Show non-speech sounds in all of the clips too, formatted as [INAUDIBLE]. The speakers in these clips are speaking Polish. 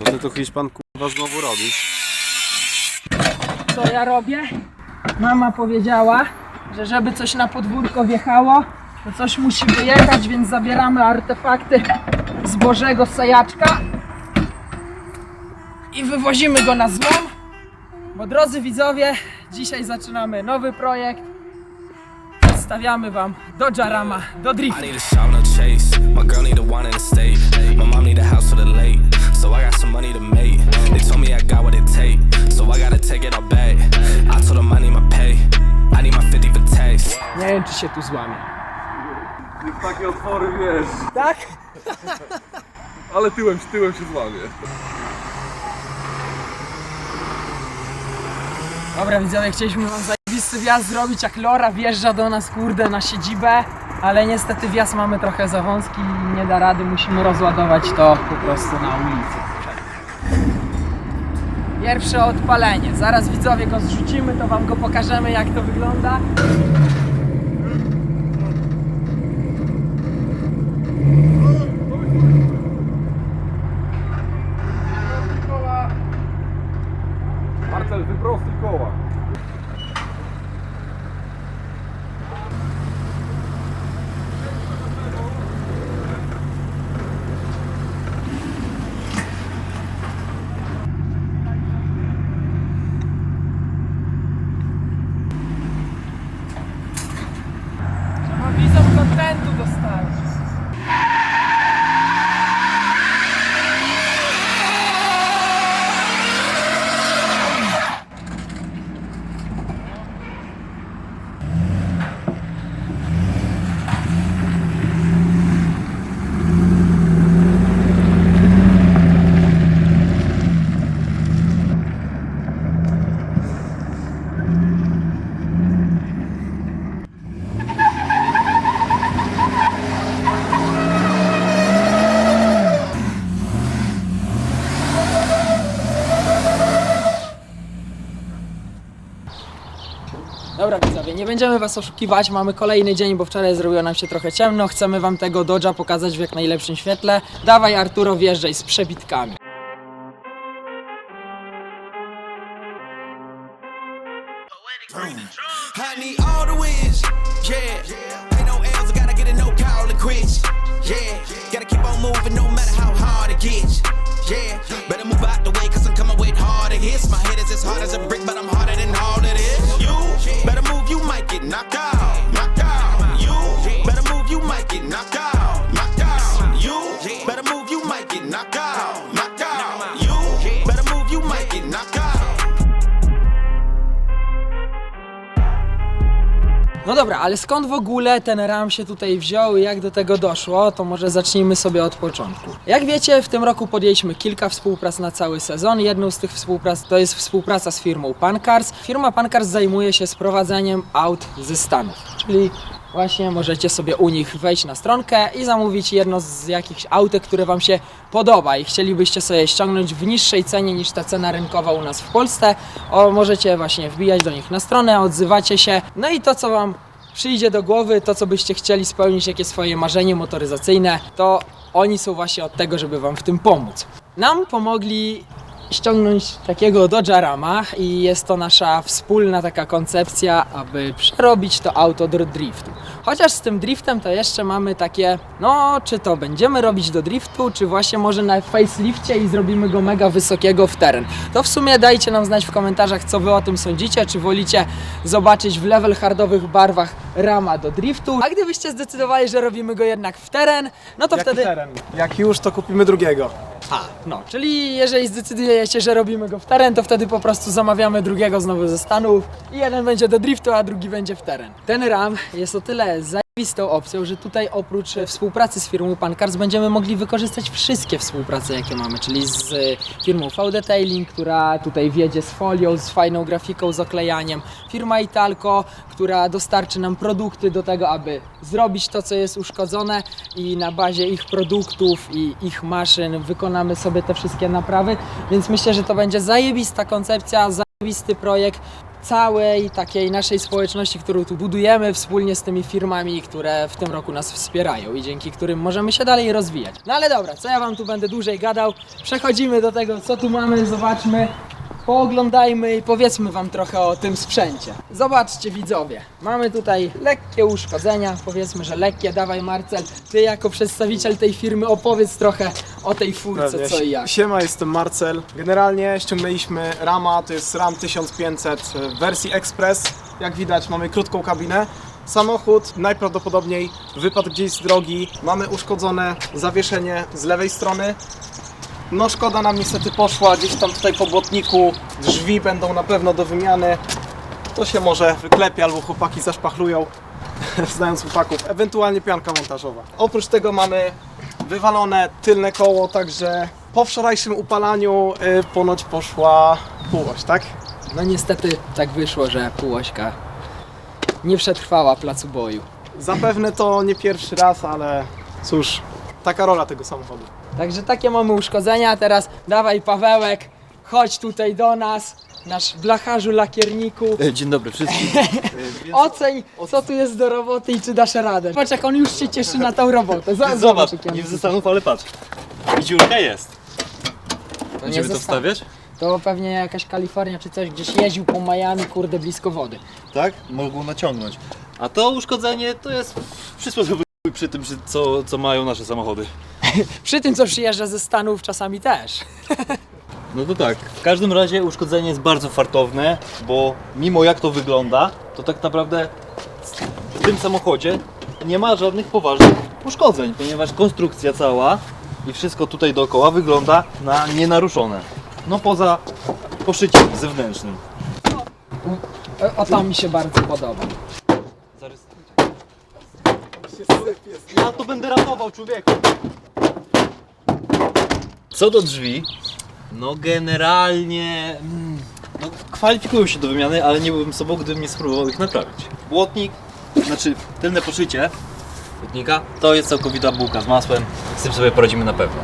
Co ty tu Hiszpan kurwa znowu robisz? Co ja robię? Mama powiedziała, że żeby coś na podwórko wjechało, to coś musi wyjechać, więc zabieramy artefakty z Bożego Sajaczka i wywozimy go na złom. Bo drodzy widzowie, dzisiaj zaczynamy nowy projekt. Przedstawiamy wam Dodge Rama do driftu. I need a shout, no chase. My girl need a one in the state. My mom need a house for the late. So I got some money to make. They told me I got what it take. So I gotta take it all back. I told them I need my pay. I need my 50 for tax. Nie wiem, czy się tu złamie. Takie otwory wiesz, Tak? [LAUGHS] ale tyłem, tyłem się złamie. Dobra widzowie, chcieliśmy wam zajebisty wjazd zrobić, jak Lora wjeżdża do nas, kurde, na siedzibę, ale niestety wjazd mamy trochę za wąski i nie da rady, musimy rozładować to po prostu na ulicy. Pierwsze odpalenie, zaraz widzowie go zrzucimy, to wam go pokażemy jak to wygląda. Marcel, wyprostuj koła. Trzeba wizą kontentu dostać. Dobra widzowie, nie będziemy was oszukiwać, mamy kolejny dzień, bo wczoraj zrobiło nam się trochę ciemno, chcemy wam tego Dodge'a pokazać w jak najlepszym świetle. Dawaj Arturo, wjeżdżaj z przebitkami. Ale skąd w ogóle ten RAM się tutaj wziął i jak do tego doszło, to może zacznijmy sobie od początku. Jak wiecie, w tym roku podjęliśmy kilka współprac na cały sezon. Jedną z tych współprac to jest współpraca z firmą Pancars. Firma Pancars zajmuje się sprowadzeniem aut ze Stanów, czyli Właśnie możecie sobie u nich wejść na stronkę i zamówić jedno z jakichś autek, które Wam się podoba i chcielibyście sobie ściągnąć w niższej cenie niż ta cena rynkowa u nas w Polsce. O, możecie właśnie wbijać do nich na stronę, odzywacie się. No i to, co Wam przyjdzie do głowy, to, co byście chcieli spełnić, jakie swoje marzenie motoryzacyjne, to oni są właśnie od tego, żeby Wam w tym pomóc. Nam pomogli ściągnąć takiego Dodge'a Rama i jest to nasza wspólna taka koncepcja, aby przerobić to auto do driftu. Chociaż z tym driftem to jeszcze mamy takie, no czy to będziemy robić do driftu, czy właśnie może na facelifcie i zrobimy go mega wysokiego w teren. To w sumie dajcie nam znać w komentarzach, co wy o tym sądzicie, czy wolicie zobaczyć w level hardowych barwach Rama do driftu, a gdybyście zdecydowali, że robimy go jednak w teren, no to wtedy... Jak już, to kupimy drugiego. A, no, czyli jeżeli zdecydujecie, że robimy go w teren, to wtedy po prostu zamawiamy drugiego znowu ze Stanów i jeden będzie do driftu, a drugi będzie w teren. Ten RAM jest o tyle zajebistą opcją, że tutaj oprócz współpracy z firmą Pancars będziemy mogli wykorzystać wszystkie współprace, jakie mamy, czyli z e, firmą V-Detailing, która tutaj wjedzie z folią, z fajną grafiką, z oklejaniem, firma Italco, która dostarczy nam produkty do tego, aby zrobić to, co jest uszkodzone i na bazie ich produktów i ich maszyn wykonamy sobie te wszystkie naprawy, więc myślę, że to będzie zajebista koncepcja, zajebisty projekt. Całej takiej naszej społeczności, którą tu budujemy wspólnie z tymi firmami, które w tym roku nas wspierają i dzięki którym możemy się dalej rozwijać. No ale dobra, co ja wam tu będę dłużej gadał? Przechodzimy do tego, co tu mamy, zobaczmy. Pooglądajmy i powiedzmy wam trochę o tym sprzęcie. Zobaczcie widzowie, mamy tutaj lekkie uszkodzenia, powiedzmy, że lekkie. Dawaj Marcel, ty jako przedstawiciel tej firmy opowiedz trochę o tej furce, Pewnie. co i jak. Siema, jestem Marcel. Generalnie ściągnęliśmy Rama, to jest Ram 1500 w wersji Express. Jak widać mamy krótką kabinę. Samochód najprawdopodobniej wypadł gdzieś z drogi. Mamy uszkodzone zawieszenie z lewej strony. No szkoda nam niestety poszła gdzieś tam tutaj po błotniku. Drzwi będą na pewno do wymiany. To się może wyklepie albo chłopaki zaszpachlują, [LAUGHS] znając chłopaków. Ewentualnie pianka montażowa. Oprócz tego mamy wywalone tylne koło, także po wczorajszym upalaniu y, ponoć poszła półość, tak? No niestety tak wyszło, że półośka nie przetrwała placu boju. Zapewne to nie pierwszy raz, ale cóż, taka rola tego samochodu. Także takie mamy uszkodzenia, teraz dawaj Pawełek, chodź tutaj do nas, nasz blacharzu lakierniku. Dzień dobry wszystkim. [LAUGHS] Oceń, co tu jest do roboty i czy dasz radę. Patrz jak on już się cieszy na tą robotę. Zobacz, Zobacz, jak nie mówię. zastanów, ale patrz. I dziurka jest. nie Będziemy to zostaw. wstawiać? To pewnie jakaś Kalifornia czy coś, gdzieś jeździł po Miami, kurde, blisko wody. Tak? Mogą naciągnąć. A to uszkodzenie to jest przysłowiowy chuj przy tym, przy co, co mają nasze samochody. [LAUGHS] Przy tym, co przyjeżdża ze Stanów czasami też. [LAUGHS] No to tak. W każdym razie uszkodzenie jest bardzo fartowne, bo mimo jak to wygląda, to tak naprawdę w tym samochodzie nie ma żadnych poważnych uszkodzeń, ponieważ konstrukcja cała i wszystko tutaj dookoła wygląda na nienaruszone. No poza poszyciem zewnętrznym. O, o to mi się bardzo podoba. Ja to będę ratował człowieku. Co do drzwi, no generalnie mm, no, kwalifikują się do wymiany, ale nie byłbym sobą, gdybym nie spróbował ich naprawić. Błotnik, znaczy tylne poszycie błotnika, to jest całkowita bułka z masłem, z tym sobie poradzimy na pewno.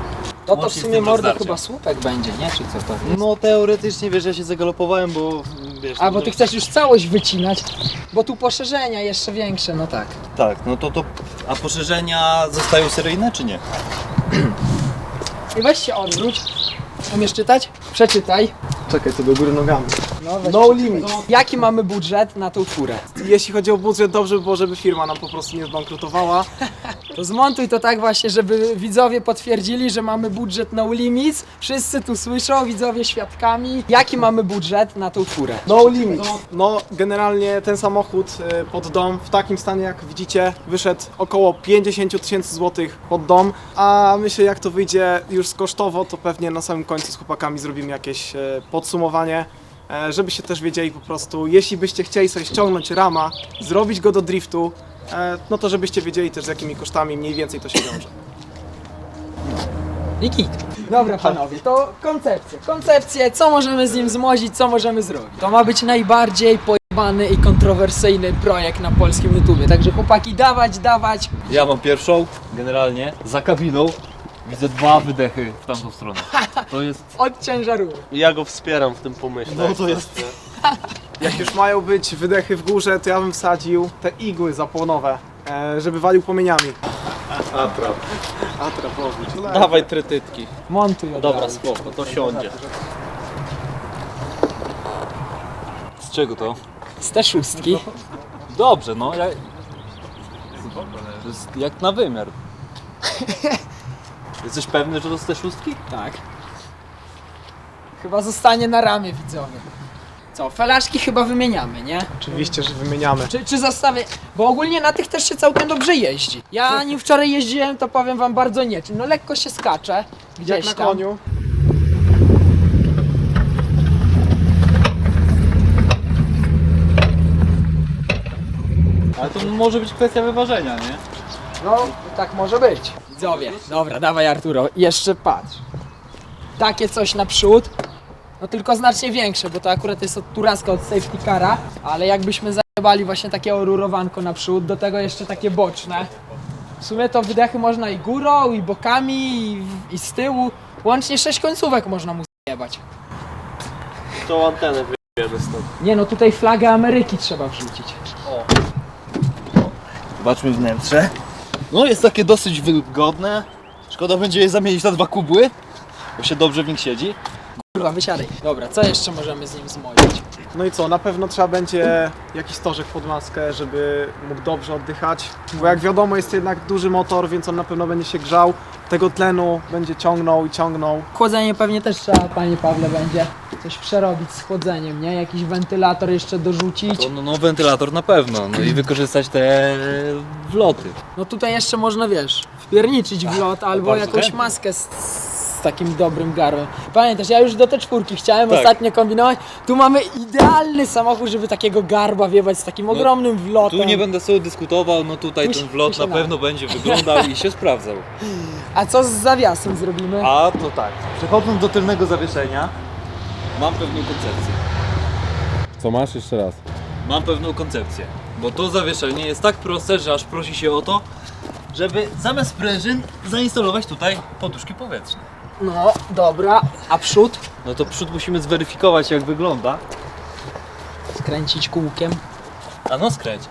To to w Łącznie z sumie tym rozdarciem. chyba słupek będzie, nie? Czy co to jest? No teoretycznie wiesz, ja się zagalopowałem, bo mm, wiesz... A, no, bo ty chcesz już całość wycinać, bo tu poszerzenia jeszcze większe, no tak. Tak, no to to... A poszerzenia zostają seryjne czy nie? [CLEARS THROAT] I weź się odwróć. Umiesz czytać? Przeczytaj. Czekaj, to do góry nogami. No, weź No limit. Jaki mamy budżet na tą furę? Jeśli chodzi o budżet, dobrze by było, żeby firma nam po prostu nie zbankrutowała. To zmontuj to tak właśnie, żeby widzowie potwierdzili, że mamy budżet no limits. Wszyscy tu słyszą, widzowie świadkami. Jaki mamy budżet na tą furę? No limit. No, generalnie ten samochód y, pod dom w takim stanie, jak widzicie, wyszedł około 50 000 tysięcy złotych pod dom, a myślę, jak to wyjdzie już skosztowo, to pewnie na samym końcu z chłopakami zrobimy jakieś e, podsumowanie, e, żebyście też wiedzieli po prostu, jeśli byście chcieli sobie ściągnąć rama, zrobić go do driftu, e, no to żebyście wiedzieli też z jakimi kosztami mniej więcej to się wiąże. I kit. Dobra panowie, to koncepcje. Koncepcje, co możemy z nim zmozić, co możemy zrobić. To ma być najbardziej pojebany i kontrowersyjny projekt na polskim YouTubie. Także chłopaki, dawać, dawać. Ja mam pierwszą, generalnie, za kabiną. Widzę dwa wydechy w tamtą stronę. To jest... Od ciężarówki. Ja go wspieram w tym pomyśle. No to jest... [LAUGHS] Jak już mają być wydechy w górze, to ja bym wsadził te igły zapłonowe, e, żeby walił płomieniami. Atrap. Atrapowicz. Dawaj trytytki. Montuj od Dobra, razu. spoko, to siądzie. Z czego to? Z te szóstki. Dobrze, no. Ja... To jest jak na wymiar. [LAUGHS] Jesteś pewny, że to z te szóstki? Tak. Chyba zostanie na ramię widzowie. Co, felaszki chyba wymieniamy, nie? Oczywiście, że wymieniamy. Czy, czy zostawię? Bo ogólnie na tych też się całkiem dobrze jeździ. Ja nim wczoraj jeździłem, to powiem wam bardzo nie. No lekko się skacze. Gdzieś Jak na tam. koniu. Ale to może być kwestia wyważenia, nie? No, tak może być. Widzowie, dobra, dawaj Arturo, jeszcze patrz. Takie coś naprzód, no tylko znacznie większe, bo to akurat jest od Turaska od safety cara, ale jakbyśmy zajebali właśnie takie orurowanko naprzód, do tego jeszcze takie boczne. W sumie to wydechy można i górą, i bokami, i, i z tyłu. Łącznie sześć końcówek można mu zajebać. Tą antenę Wiemy stąd. Nie no, tutaj flagę Ameryki trzeba wrzucić. Zobaczmy wnętrze. No jest takie dosyć wygodne. Szkoda będzie je zamienić na dwa kubły, bo się dobrze w nich siedzi. Kurwa, wysiadaj. Dobra, co jeszcze możemy z nim zmoić? No i co, na pewno trzeba będzie jakiś torzek pod maskę, żeby mógł dobrze oddychać. Bo jak wiadomo jest to jednak duży motor, więc on na pewno będzie się grzał. Tego tlenu będzie ciągnął i ciągnął. Chłodzenie pewnie też trzeba, panie Pawle, będzie coś przerobić z chłodzeniem, nie? Jakiś wentylator jeszcze dorzucić. To, no, no wentylator na pewno, no i wykorzystać te wloty. No tutaj jeszcze można, wiesz, wpierniczyć w lot albo bardzo jakąś chętnie. maskę z, z takim dobrym garłem. Pamiętasz, ja już do te czwórki chciałem Tak. ostatnio kombinować. Tu mamy idealny samochód, żeby takiego garba wiewać z takim ogromnym wlotem. Tu nie będę sobie dyskutował, no tutaj Tu ten wlot się na da. pewno będzie wyglądał i się sprawdzał. A co z zawiasem zrobimy? A to tak, przechodząc do tylnego zawieszenia, mam pewną koncepcję. Co masz jeszcze raz? Mam pewną koncepcję, bo to zawieszenie jest tak proste, że aż prosi się o to, żeby zamiast sprężyn zainstalować tutaj poduszki powietrzne. No, dobra. A przód? No to przód musimy zweryfikować jak wygląda. Skręcić kółkiem. A no skręć.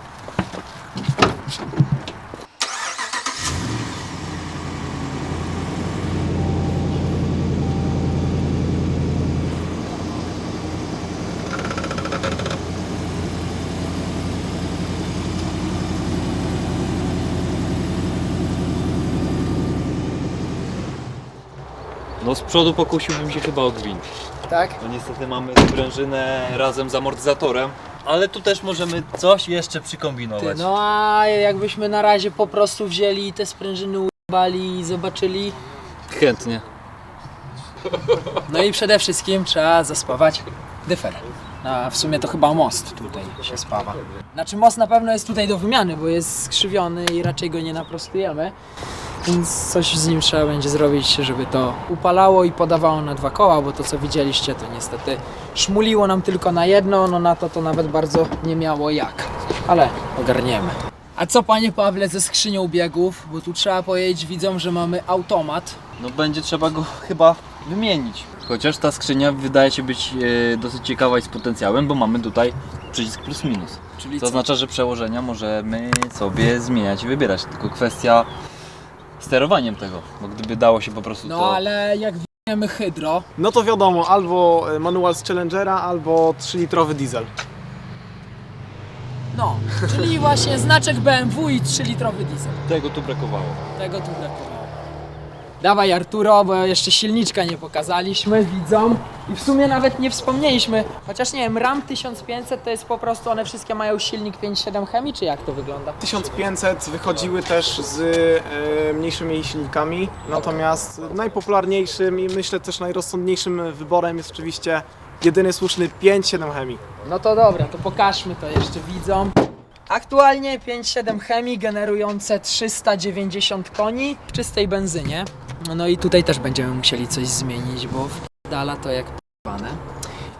Przodu pokusiłbym się chyba o gwint. Tak? No niestety mamy sprężynę razem z amortyzatorem, ale tu też możemy coś jeszcze Ty, przykombinować. no a jakbyśmy na razie po prostu wzięli te sprężyny ujebali i zobaczyli. Chętnie. No i przede wszystkim trzeba zaspawać dyfer. A w sumie to chyba most tutaj się spawa. Znaczy most na pewno jest tutaj do wymiany, bo jest skrzywiony i raczej go nie naprostujemy. Więc coś z nim trzeba będzie zrobić, żeby to upalało i podawało na dwa koła, bo to co widzieliście to niestety szmuliło nam tylko na jedno, no na to to nawet bardzo nie miało jak. Ale ogarniemy. A co panie Pawle ze skrzynią biegów? Bo tu trzeba powiedzieć widzom, że mamy automat. No będzie trzeba go chyba wymienić. Chociaż ta skrzynia wydaje się być e, dosyć ciekawa i z potencjałem, bo mamy tutaj przycisk plus minus. Czyli To co? oznacza, że przełożenia możemy sobie zmieniać i wybierać. Tylko kwestia sterowaniem tego. Bo gdyby dało się po prostu No to... ale jak wiemy hydro, No to wiadomo, albo e, manual z Challengera, albo 3-litrowy diesel. no, czyli właśnie znaczek BMW i 3-litrowy diesel. Tego tu brakowało. Tego tu brakowało. Dawaj Arturo, bo jeszcze silniczka nie pokazaliśmy widzom i w sumie nawet nie wspomnieliśmy, chociaż nie wiem, RAM 1500 to jest po prostu, one wszystkie mają silnik 5.7 chemii, czy jak to wygląda? 1500 wychodziły też z e, mniejszymi silnikami, natomiast najpopularniejszym i myślę też najrozsądniejszym wyborem jest oczywiście jedyny słuszny 5.7 chemii. No to dobra, to pokażmy to jeszcze widzom. Aktualnie 5.7 chemii generujące 390 koni w czystej benzynie. No i tutaj też będziemy musieli coś zmienić, bo dala to jak p***ane.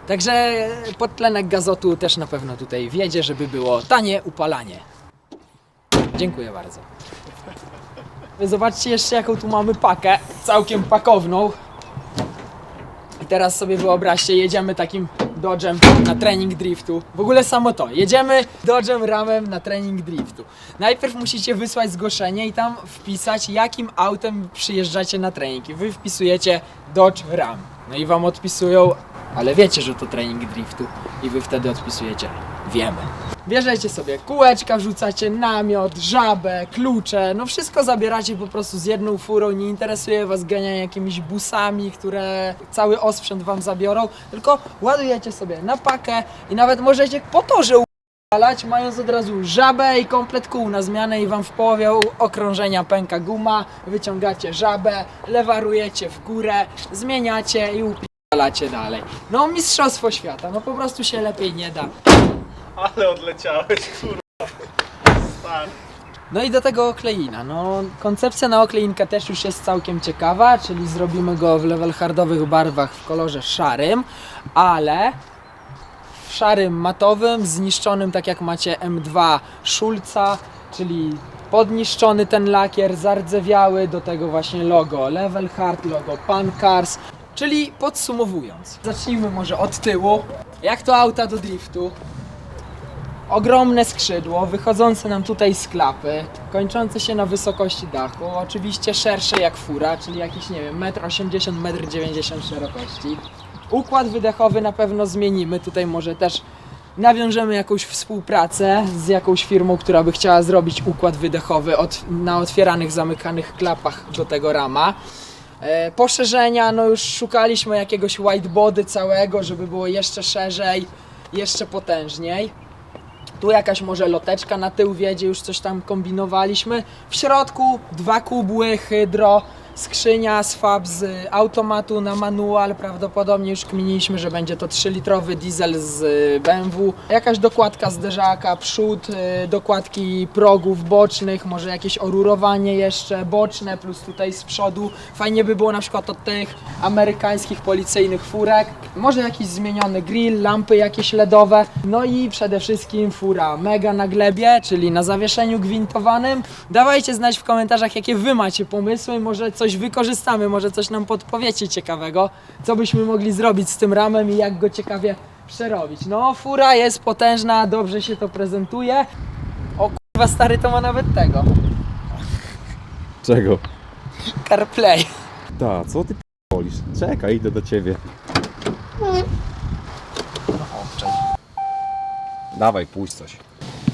Także podtlenek gazotu też na pewno tutaj wjedzie, żeby było tanie upalanie. Dziękuję bardzo. Zobaczcie jeszcze jaką tu mamy pakę, całkiem pakowną. I teraz sobie wyobraźcie, jedziemy takim Dodgem na trening driftu. W ogóle samo to. Jedziemy Dodgem Ramem na trening driftu. Najpierw musicie wysłać zgłoszenie i tam wpisać, jakim autem przyjeżdżacie na trening. I wy wpisujecie Dodge Ram. No i wam odpisują, ale wiecie, że to trening driftu. I wy wtedy odpisujecie, wiemy. Bierzecie sobie kółeczka, wrzucacie namiot, żabę, klucze, no wszystko zabieracie po prostu z jedną furą, nie interesuje was ganianie jakimiś busami, które cały osprzęt wam zabiorą, tylko ładujecie sobie na pakę i nawet możecie po torze upalać, mając od razu żabę i komplet kół na zmianę i wam w połowie okrążenia pęka guma, wyciągacie żabę, lewarujecie w górę, zmieniacie i upalacie dalej. No mistrzostwo świata, no po prostu się lepiej nie da. Ale odleciałeś, kurwa. No i do tego okleina. No, koncepcja na okleinkę też już jest całkiem ciekawa, czyli zrobimy go w level hardowych barwach w kolorze szarym, ale w szarym matowym, zniszczonym tak jak macie M2 Schulza, czyli podniszczony ten lakier, zardzewiały, do tego właśnie logo Level Hard, logo Pan Cars Czyli podsumowując, zacznijmy może od tyłu. Jak to auta do driftu? Ogromne skrzydło, wychodzące nam tutaj z klapy, kończące się na wysokości dachu, oczywiście szersze jak fura, czyli jakieś, nie wiem, 1,80 m, 1,90 m szerokości. Układ wydechowy na pewno zmienimy, tutaj może też nawiążemy jakąś współpracę z jakąś firmą, która by chciała zrobić układ wydechowy od, na otwieranych, zamykanych klapach do tego rama. E, poszerzenia, no już szukaliśmy jakiegoś whitebody całego, żeby było jeszcze szerzej, jeszcze potężniej. Tu jakaś może loteczka na tył wiedzie, już coś tam kombinowaliśmy. W środku dwa kubły, hydro, skrzynia fab z automatu na manual. Prawdopodobnie już kminiliśmy, że będzie to 3-litrowy diesel z y, BMW. Jakaś dokładka zderzaka, przód, y, dokładki progów bocznych, może jakieś orurowanie jeszcze boczne, plus tutaj z przodu. Fajnie by było na przykład od tych amerykańskich policyjnych furek. Może jakiś zmieniony grill, lampy jakieś LEDowe. No i przede wszystkim fura mega na glebie, czyli na zawieszeniu gwintowanym. Dawajcie znać w komentarzach, jakie wy macie pomysły. Może coś wykorzystamy, może coś nam podpowiecie ciekawego, co byśmy mogli zrobić z tym ramem i jak go ciekawie przerobić. No, fura jest potężna, dobrze się to prezentuje. O kurwa, stary to ma nawet tego. Czego? CarPlay. Ta, co ty p***olisz? Czekaj, idę do ciebie. Dawaj, puść coś.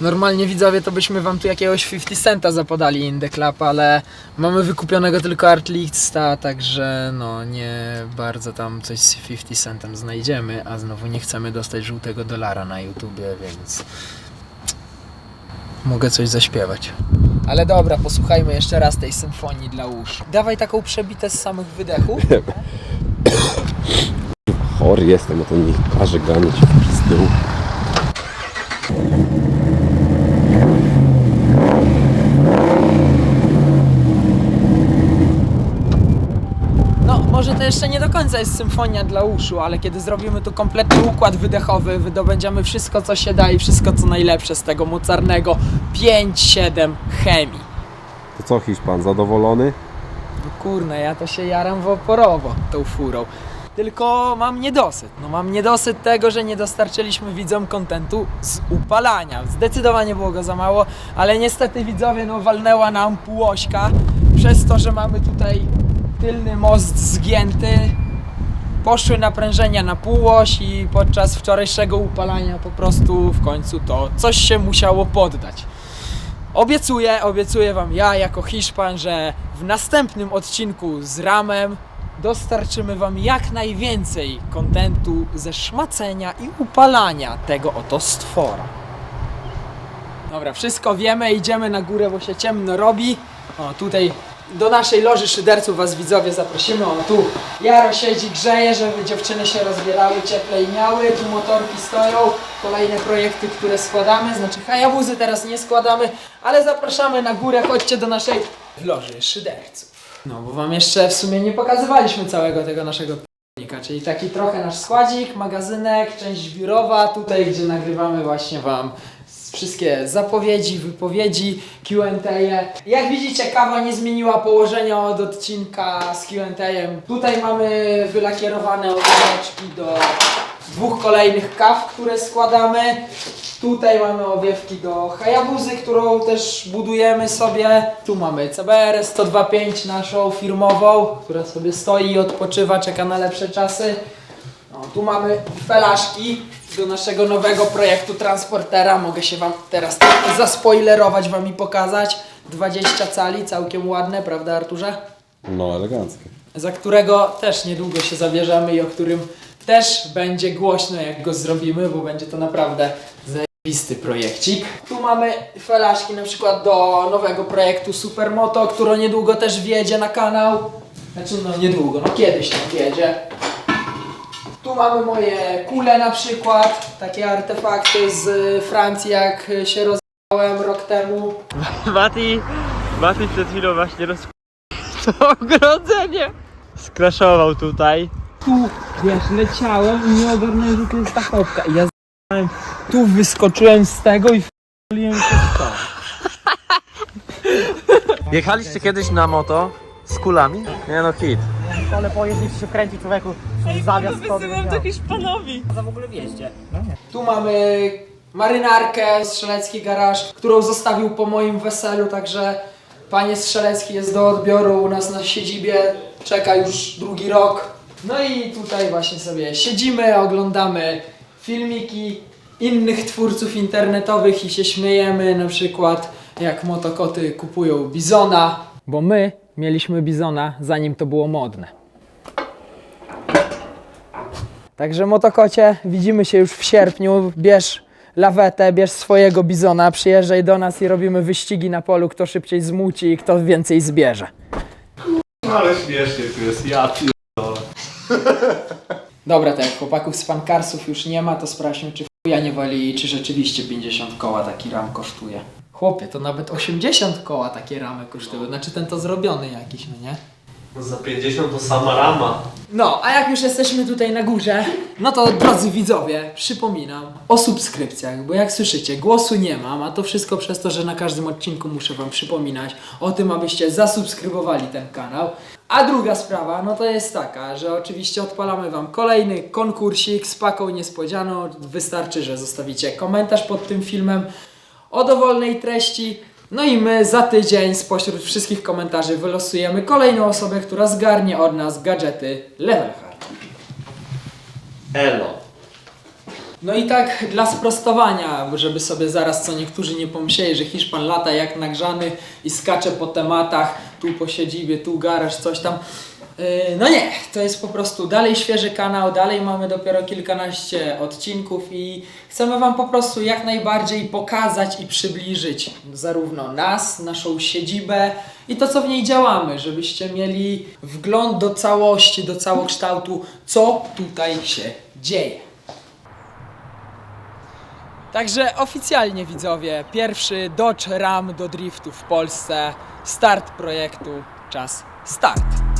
Normalnie widzowie to byśmy wam tu jakiegoś 50 centa zapadali in the club, ale mamy wykupionego tylko Artlista, także no nie bardzo tam coś z 50 centem znajdziemy, a znowu nie chcemy dostać żółtego dolara na YouTubie, więc mogę coś zaśpiewać. Ale dobra, posłuchajmy jeszcze raz tej symfonii dla uszu. Dawaj taką przebitę z samych wydechów. Chory jestem, a to mi każe ganiać z tyłu. No, może to jeszcze nie do końca jest symfonia dla uszu, ale kiedy zrobimy tu kompletny układ wydechowy, wydobędziemy wszystko, co się da i wszystko, co najlepsze z tego mocarnego 5-7 chemii. To co Hiszpan, zadowolony? No kurna, ja to się jaram w oporowo tą furą. Tylko mam niedosyt. No mam niedosyt tego, że nie dostarczyliśmy widzom kontentu z upalania. Zdecydowanie było go za mało, ale niestety widzowie, no walnęła nam półośka przez to, że mamy tutaj tylny most zgięty. Poszły naprężenia na półoś i podczas wczorajszego upalania po prostu w końcu to coś się musiało poddać. Obiecuję, obiecuję Wam ja jako Hiszpan, że w następnym odcinku z Ramem dostarczymy Wam jak najwięcej kontentu ze szmacenia i upalania tego oto stwora. Dobra, wszystko wiemy, idziemy na górę, bo się ciemno robi. O, tutaj do naszej loży szyderców Was widzowie zaprosimy. O, tu Jaro siedzi, grzeje, żeby dziewczyny się rozbierały, cieplej miały. Tu motorki stoją, kolejne projekty, które składamy. Znaczy Hayabuzy teraz nie składamy, ale zapraszamy na górę, chodźcie do naszej loży szyderców. No, bo Wam jeszcze w sumie nie pokazywaliśmy całego tego naszego p***nika, czyli taki trochę nasz składzik, magazynek, część biurowa, tutaj gdzie nagrywamy właśnie Wam wszystkie zapowiedzi, wypowiedzi, Q&A. Jak widzicie, kawa nie zmieniła położenia od odcinka z Q&A. Tutaj mamy wylakierowane owieweczki do dwóch kolejnych kaw, które składamy. Tutaj mamy owiewki do Hayabuzy, którą też budujemy sobie. Tu mamy CBR 125 naszą firmową, która sobie stoi i odpoczywa, czeka na lepsze czasy. Tu mamy felaszki do naszego nowego projektu transportera. Mogę się Wam teraz zaspoilerować, Wam i pokazać. 20 cali, całkiem ładne, prawda Arturze? No, eleganckie. Za którego też niedługo się zabierzemy i o którym też będzie głośno, jak go zrobimy, bo będzie to naprawdę zajebisty projekcik. Tu mamy felaszki na przykład do nowego projektu Supermoto, który niedługo też wjedzie na kanał. Znaczy no niedługo, no kiedyś tam wjedzie. Tu mamy moje kule na przykład, takie artefakty z Francji, jak się rozwijałem rok temu. [LAUGHS] Mati, Mati przed chwilą właśnie roz... [LAUGHS] to ogrodzenie. Skraszował tutaj. Tu, wiesz, leciałem i nie ogarnąłem, że to jest. I ja z***ałem, tu wyskoczyłem z tego i f***liłem się w to. [LAUGHS] Jechaliście kiedyś na moto z kulami? Nie no hit. Ale pojeździć się wkręci człowieku. Zawias Wysyłam to Hiszpanowi. Za w ogóle wjeździe. Tu mamy marynarkę, strzelecki garaż, którą zostawił po moim weselu, także panie Strzelecki jest do odbioru u nas na siedzibie, czeka już drugi rok. No i tutaj właśnie sobie siedzimy, oglądamy filmiki innych twórców internetowych i się śmiejemy, na przykład jak motokoty kupują bizona, bo my mieliśmy bizona zanim to było modne. Także motokocie, widzimy się już w sierpniu. Bierz lawetę, bierz swojego bizona, przyjeżdżaj do nas i robimy wyścigi na polu, kto szybciej zmuci i kto więcej zbierze. Ale śmiesznie tu jest, ja pi- [LAUGHS] Dobra, tak jak chłopaków z pankarsów już nie ma, to sprawdźmy, czy ja nie wali i czy rzeczywiście 50 koła taki ram kosztuje. Chłopie, to nawet 80 koła takie ramy kosztują, znaczy ten to zrobiony jakiś, no nie? Za 50 to sama rama. No, a jak już jesteśmy tutaj na górze, no to drodzy widzowie, przypominam o subskrypcjach, bo jak słyszycie, głosu nie mam, a to wszystko przez to, że na każdym odcinku muszę wam przypominać o tym, abyście zasubskrybowali ten kanał. A druga sprawa, no to jest taka, że oczywiście odpalamy wam kolejny konkursik z paką niespodzianą. Wystarczy, że zostawicie komentarz pod tym filmem o dowolnej treści. No i my za tydzień spośród wszystkich komentarzy wylosujemy kolejną osobę, która zgarnie od nas gadżety Level Hard. Elo. No i tak dla sprostowania, żeby sobie zaraz co niektórzy nie pomyśleli, że Hiszpan lata jak nagrzany i skacze po tematach, tu po siedzibie, tu garaż, coś tam. Yy, No nie, to jest po prostu dalej świeży kanał, dalej mamy dopiero kilkanaście odcinków i chcemy Wam po prostu jak najbardziej pokazać i przybliżyć zarówno nas, naszą siedzibę i to, co w niej działamy, żebyście mieli wgląd do całości, do całokształtu, co tutaj się dzieje. Także oficjalnie widzowie, pierwszy Dodge Ram do driftu w Polsce, start projektu, czas start.